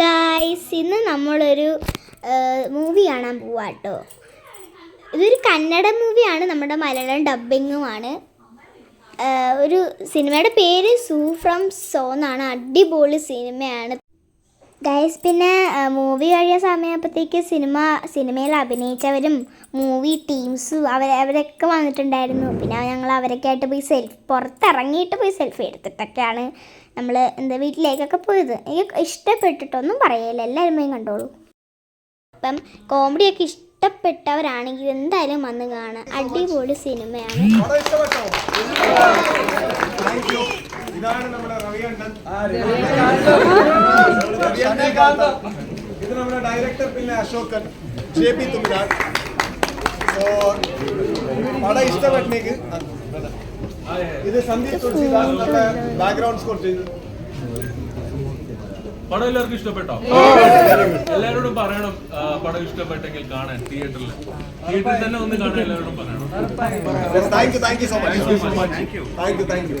Guys ഇന്ന് നമ്മളൊരു movie കാണാൻ പോവാ കേട്ടോ ഇതൊരു കന്നഡ മൂവിയാണ് നമ്മുടെ മലയാളം ഡബിങ്ങുമാണ് ഒരു സിനിമയുടെ പേര് സൂ ഫ്രം സോ എന്നാണ്. അടിപൊളി സിനിമയാണ്. ഗൈസ് പിന്നെ മൂവി കഴിയ സമയപ്പോഴത്തേക്ക് സിനിമ സിനിമയിൽ അഭിനയിച്ചവരും മൂവി ടീംസും അവർ അവരൊക്കെ വന്നിട്ടുണ്ടായിരുന്നു. പിന്നെ ഞങ്ങൾ അവരൊക്കെ ആയിട്ട് പോയി സെൽഫി പുറത്തിറങ്ങിയിട്ട് പോയി സെൽഫി എടുത്തിട്ടൊക്കെയാണ് നമ്മൾ എന്താ വീട്ടിലേക്കൊക്കെ പോയത്. എനിക്ക് ഇഷ്ടപ്പെട്ടിട്ടൊന്നും പറയില്ല എല്ലാവരും പോയി കണ്ടോളൂ. അപ്പം കോമഡിയൊക്കെ ഇഷ്ടപ്പെട്ടവരാണെങ്കിൽ എന്തായാലും വന്ന് കാണാം. അടിപൊളി സിനിമയാണ് ഇതാണ് നമ്മുടെ രവിയണ്ണൻ ഇത് നമ്മുടെ ഡയറക്ടർ പിന്നെ Ashokan. J P Thumbiran. So പടം ഇഷ്ടപ്പെട്ടേക്ക് ഇത് സന്ദീപ് തുളസിദാസ് നമ്മുടെ ബാക്ക്ഗ്രൗണ്ട് സ്കോർ ചെയ്തു. പടം എല്ലാവർക്കും ഇഷ്ടപ്പെട്ടോ? എല്ലാവരോടും പറയണം പടം ഇഷ്ടപ്പെട്ടെങ്കിൽ കാണാൻ തിയേറ്ററിൽ തിയേറ്ററിൽ തന്നെ ഒന്ന് കാണാൻ എല്ലാവരോടും പറയണം. Thank you thank you so much thank you thank you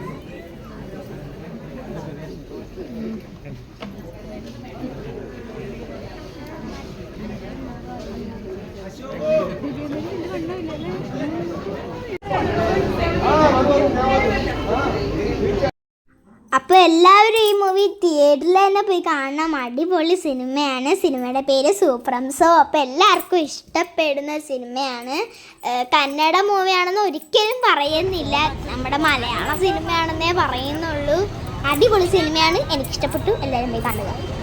അപ്പോൾ എല്ലാവരും ഈ മൂവി തിയേറ്ററിൽ തന്നെ പോയി കാണണം. അടിപൊളി സിനിമയാണ്. സിനിമയുടെ പേര് സൂപ്രംസോ അപ്പോൾ എല്ലാവർക്കും ഇഷ്ടപ്പെടുന്ന സിനിമയാണ്. കന്നഡ മൂവിയാണെന്ന് ഒരിക്കലും പറയുന്നില്ല. നമ്മുടെ മലയാള സിനിമയാണെന്നേ പറയുന്നുള്ളൂ. അടിപൊളി സിനിമയാണ്. എനിക്കിഷ്ടപ്പെട്ടു. എല്ലാവരും പോയി കാണുക